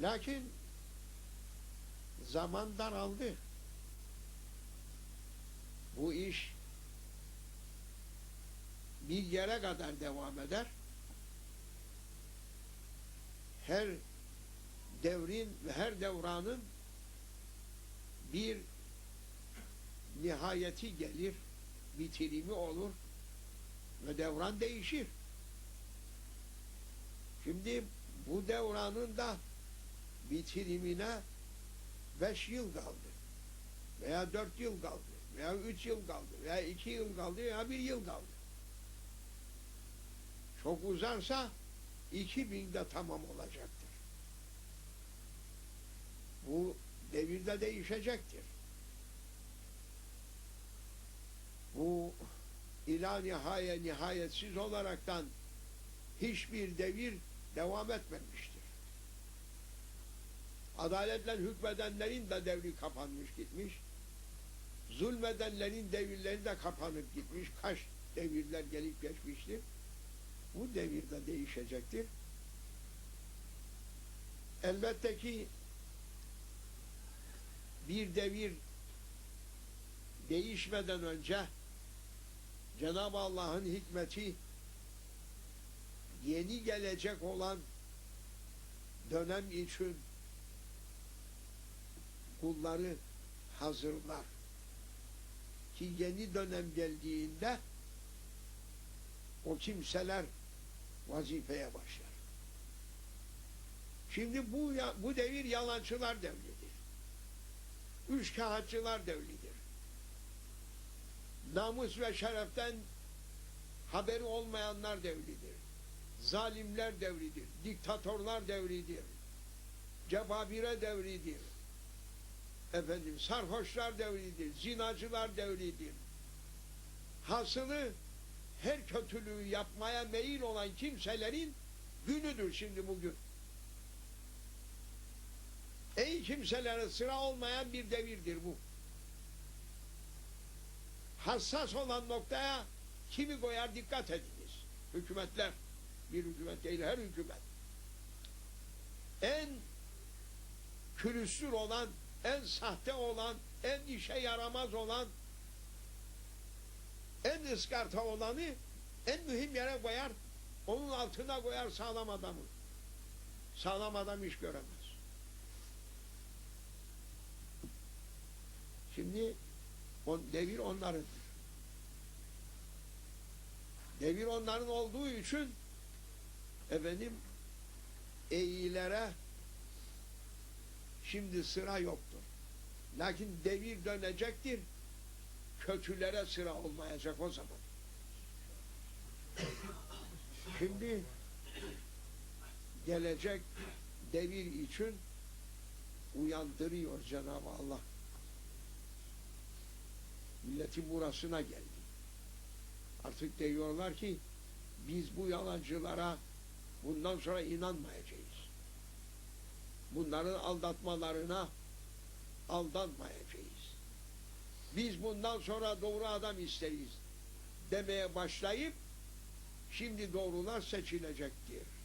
Lakin zaman daraldı. Bu iş bir yere kadar devam eder. Her devrin ve her devranın bir nihayeti gelir, bitirimi olur ve devran değişir. Şimdi bu devranın da bitirimine beş yıl kaldı. Veya dört yıl kaldı. Veya üç yıl kaldı. Veya iki yıl kaldı. Veya bir yıl kaldı. Çok uzarsa iki binde tamam olacaktır. Bu devirde değişecektir. Bu ila nihaye nihayetsiz olaraktan hiçbir devir devam etmemiştir. Adaletle hükmedenlerin de devri kapanmış gitmiş. Zulmedenlerin devirleri de kapanıp gitmiş. Kaç devirler gelip geçmiştir. Bu devirde değişecektir. Elbette ki bir devir değişmeden önce Cenab-ı Allah'ın hikmeti yeni gelecek olan dönem için kulları hazırlar. Ki yeni dönem geldiğinde o kimseler vazifeye başlar. Şimdi bu bu devir yalancılar devridir. Üç kağıtçılar devridir. Namus ve şereften haberi olmayanlar devridir. Zalimler devridir. Diktatörler devridir. Cebabire devridir. Efendim sarhoşlar devridir. Zinacılar devridir. Hasılı her kötülüğü yapmaya meyil olan kimselerin günüdür şimdi bugün. Ey kimselere sıra olmayan bir devirdir bu. Hassas olan noktaya kimi koyar dikkat ediniz. Hükümetler, bir hükümet değil her hükümet. En külüstür olan, en sahte olan, en işe yaramaz olan, en ıskarta olanı en mühim yere koyar, onun altına koyar sağlam adamı. Sağlam adam iş göremez. Şimdi o devir onlarındır. Devir onların olduğu için efendim iyilere şimdi sıra yoktur. Lakin devir dönecektir. Kötülere sıra olmayacak o zaman. Şimdi gelecek devir için uyandırıyor Cenab-ı Allah. Milletin burasına geldi. Artık diyorlar ki biz bu yalancılara bundan sonra inanmayacağız. Bunların aldatmalarına aldanmayacağız. Biz bundan sonra doğru adam isteriz demeye başlayıp şimdi doğrular seçilecektir.